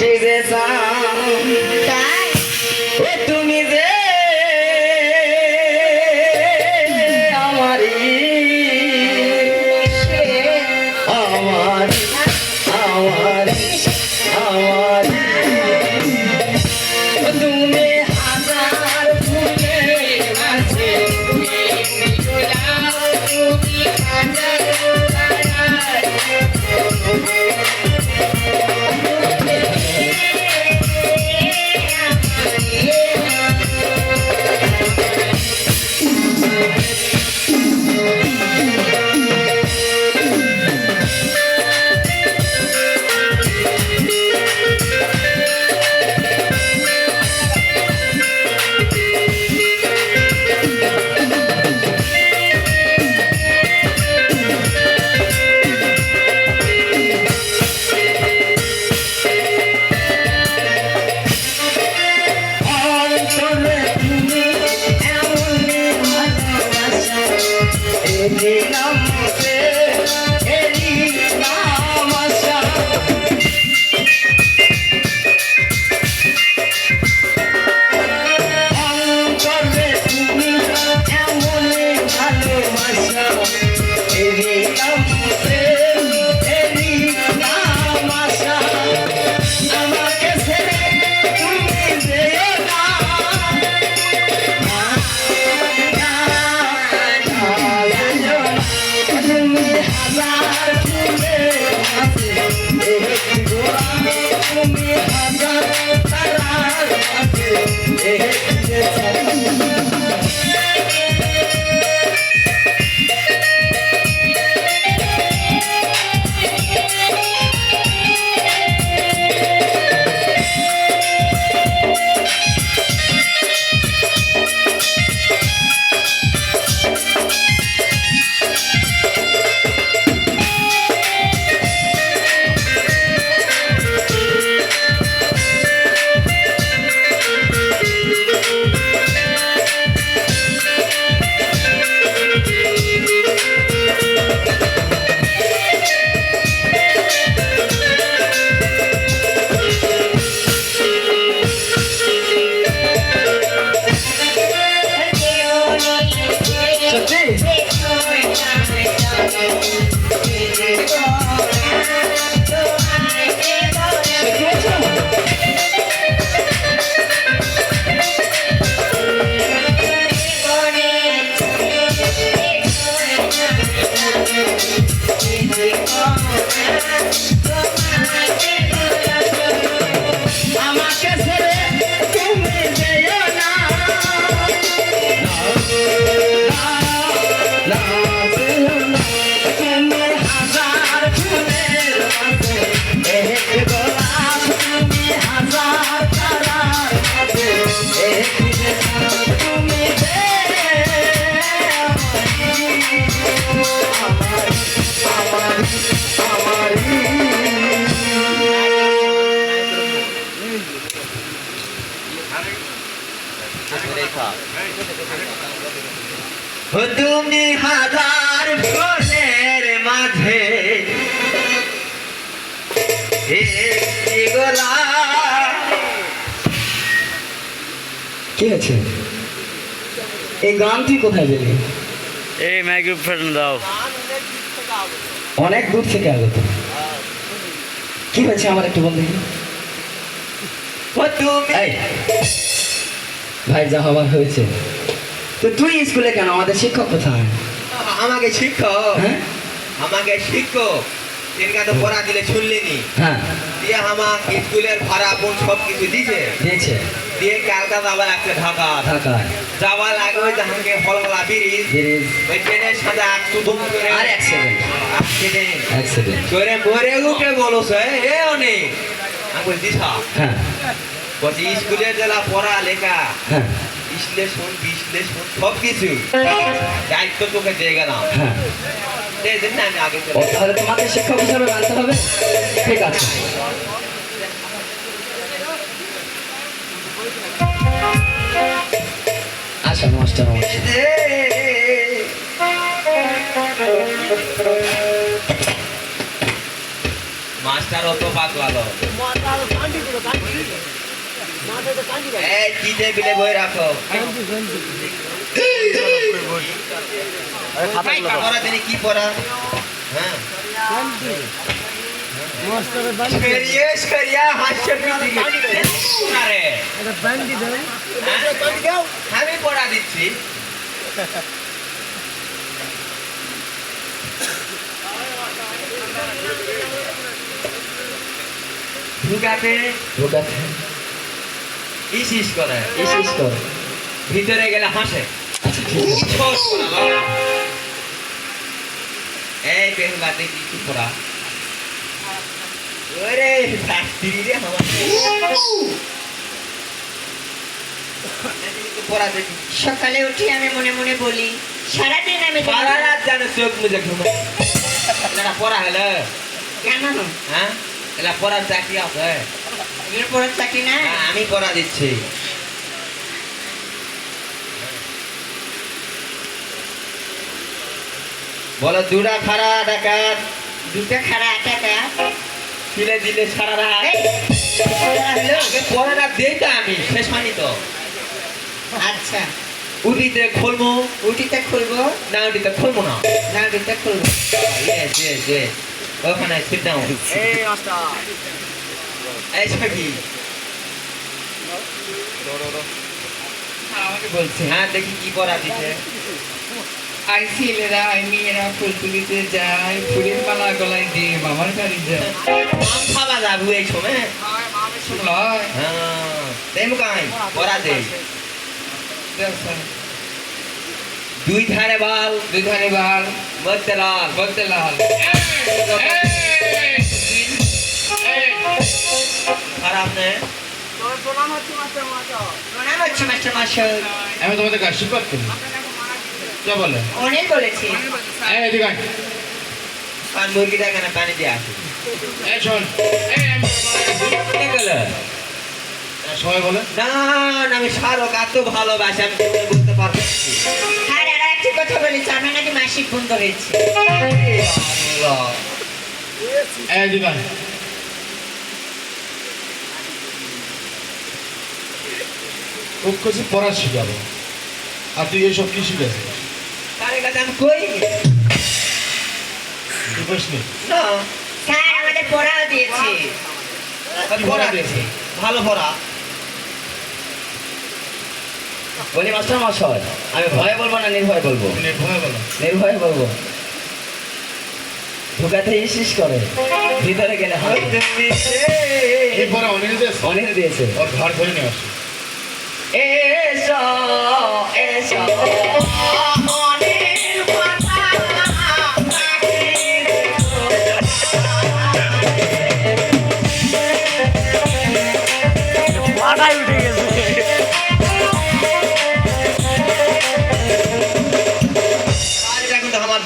মিষ্টি এলি তুমি হাজার ফুলের মাঝে। কি আছে? এই গান তুই কোথায় পেলি? এই মাইক্রোফোন দাও। অনেক দূর থেকে আগত। কি হয়েছে আমার একটু বল দেখি। ও তুমি ভাই যা হবার হয়েছে। তো তুই স্কুলে কেন? আমাদের শিক্ষক কোথায়? আমাকে শিক্ষক। হ্যাঁ? আমাকে শিক্ষক। তিনকা তো পড়া দিলে শুনলেনি হ্যাঁ। দিয়ে আমার স্কুলের ভাড়া বোন সব কিছু দিছে দিয়েছে? দিয়ে কালকা যাওয়া লাগছে ঢাকা। ঢাকায়। যাওয়া লাগবে জাহাঙ্গে ফলগলা ব্রিজ। ব্রিজ। ওই ট্রেনের সাথে করে। আর অ্যাক্সিডেন্ট অ্যাক্সিডেন্ট করে মরে উঠে বলছে এ অনেক। আমি বলছি হ্যাঁ। বলছি স্কুলে জেলা পড়া লেখা। হ্যাঁ। বিশ্লেষণ বিশ্লেষণ সব কিছু দায়িত্ব তোকে দিয়ে গেলাম আচ্ছা নমস্কার মাস্টার অত পাক ভালো এই কি টেবিলে বই রাখো। কি পড়া? হ্যাঁ। হ্যাঁ? আমি পড়া দিচ্ছি। ঢুকাতে। ঢোকাতে। ইস করে ইস কর। ভিতরে গেলে হাসে। এই বেহুলা দেখি কি পড়া ওরে শাস্ত্রী রে আমার পড়া দেখি সকালে উঠে আমি মনে মনে বলি সারাদিন আমি সারা রাত জানো চোখ মুজে ঘুমাই পড়া হলো। কেন? হ্যাঁ? পড়ার চাকরি আছে। এর পড়ার চাকরি না আমি পড়া দিচ্ছি। বলো দুটা খারা ডাকাত দুটো খাড়া টাকা ফিরে দিলে সারা রাত। দেই তো আমি শেষ হয়নি তো। আচ্ছা। উটিতে খুলবো। উটিতে খুলবো? না উটিতে খুলবো না। না উটিতে খুলবো। ইয়েস ইয়েস ইয়েস ওখানে সিট ডাউন এই সখি আমাকে বলছে হ্যাঁ দেখি কি পড়া দিছে আই ছেলেরা আই মেয়েরা ফুল তুলিতে যায় ফুলের মালা গলায় দিয়ে মামার বাড়ি যায়। আম খাওয়া যাব এই সময় হ্যাঁ? তেমন কাই পড়া দে দুই ধারে বাল দুই ধারে বাল মধ্যে লাল বলতে লাল। মশাই আমি তোমাদের আশীর্বাদ করি। কে বলে? অনেক বলেছি। এই এদিকে আর মুরগিটা কেন পানি দিয়ে আসে। এই শোন। এই আমি কে সবাই বলে? না না, আমি শাহরুখ এত ভালোবাসি আমি বলতে পারব একটি কথা বলেছি আমার নাকি মাসিক বন্ধ হয়েছে? আল্লাহ। এই এদিকে কিছু পড়া শিখাবো। আর তুই এইসব কি শিখেছিস? তার কাছে আমি কই তুই কইস না? স্যার আমাদের পড়াও দিয়েছে। আমি পড়া দিয়েছি? ভালো পড়া। বলি মাস্টার মশাই আমি ভয়ে বলব না নির্ভয় বলব? নির্ভয় বলো। নির্ভয় বলব। ঢুকাতে ইসিস করে ভিতরে গেলে এই পড়া অনিল দিয়েছে ওর ঘর ধরে নিয়ে আসে।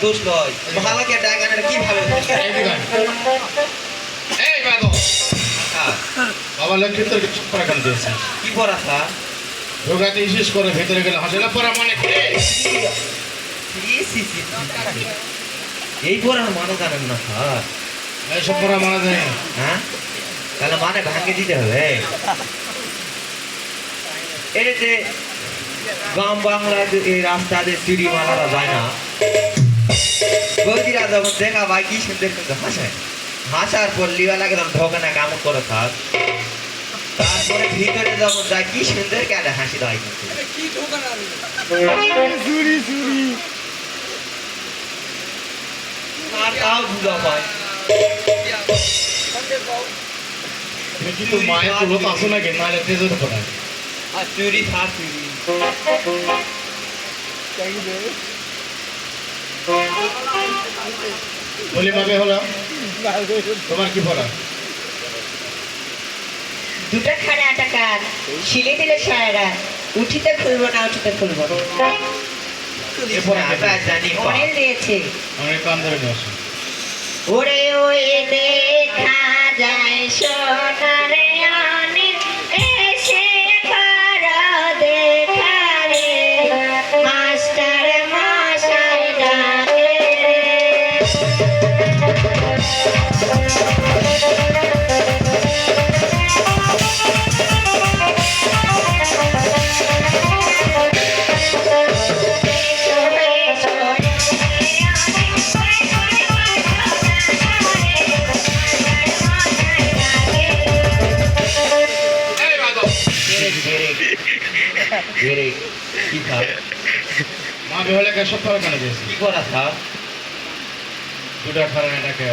দোষ নয়। ভালোকে ডাকানোর আয়। এই আচ্ছা, বাবা লক্ষ্মী তোর কিছু পড়া দিয়েছে কি পড়া ঢোকাতে করে ভেতরে গেলে পড়া মানে। এই মানে জানেন না স্যার। এইসব পড়া মানা হ্যাঁ? তাহলে মানে ভাঙে দিতে হবে। এই যে গ্রাম বাংলার যে এই রাস্তা দিয়ে চুরি মালারা যায় না বৌদিরা যখন দেখা ভাই কি সুন্দর কিন্তু হাসায়। হাসার পর লিওয়া লাগে তখন ঢোকে না কামড় করে থাক তারপরে ভিতরে যখন যায় কি সুন্দর কেন হাসি দেয় কিন্তু আর তাও বুঝা পায় তুমি কি তোর মায়ের নাহলে তেজে তো আর চুরি থাক চুরি। বলি ভাবে হলো তোমার কি পড়া দুটো আটা কান শিলে দিলে সারা উঠিতে খুলবো না উঠিতে খুলবো। অনেক দিয়েছে। ওরে ওই দেখা যায় সোনারে। কেন দিয়েছি কি করা স্যার দুটা খারাপ এটাকে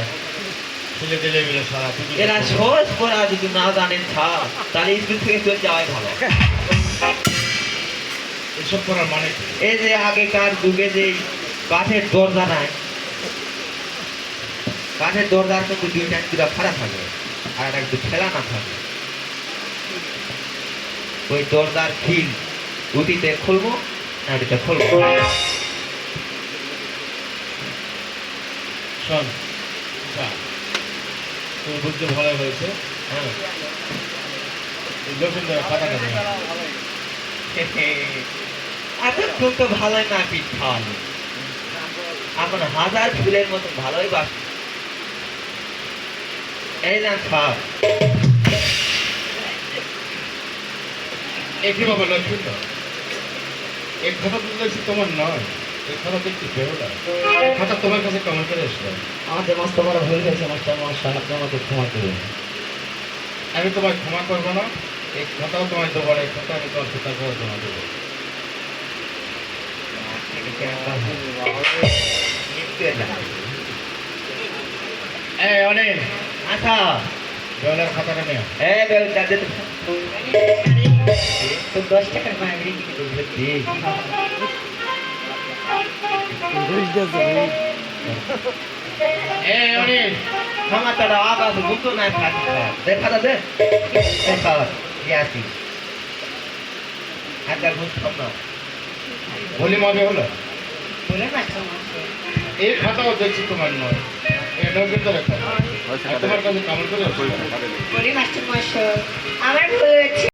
দিলে মিলে সারা এরা সহজ পড়া যদি না জানেন স্যার তাহলে স্কুল থেকে চলে যাওয়াই ভালো। এসব পড়ার মানে এই যে আগেকার যুগে যে কাঠের দরজা নাই কাঠের দরজার কিন্তু দুইটা দুটা ফাড়া থাকে আর একটা একটু ফেলা না থাকে। ওই দরজার খিল উটিতে খুলবো না উটিতে খুলবো? তোর বুদ্ধি ভালো হয়েছে হ্যাঁ। তো এখন হাজার ফুলের মতো ভালোই বাস। এই না খাপ একই বাবা খাতা তো দেখছি তোমার নয়। এই খাতা খাতা তোমার কাছে কেমন করে এসলো আমাদের মস্ত বড় ভুল হয়েছে মাস্টার মশাই আপনি আমাকে ক্ষমা করুন আমি তোমায় ক্ষমা করব না এই খাতাও তোমায় দেবো এই খাতা আমি তোমার পিতা করে জমা দেবো। এই অনিল। আচ্ছা। খাতাটা। বেল দাদে তো দশ টাকার মাগরি কিনে দেবো বুঝলি এই অনিল ক্ষমা তারা আগাছ বুঝতো না খাচ্ছি দেখা দাদে এই খাওয়া ইয়াসি একটা বুঝতাম না বলি মা বেহলে বলে মাস্টার মশাই এই খাতাও দেখছি তোমার নয়। তোমার কাছে কেমন করে? বলি আমার ভুল হয়েছে।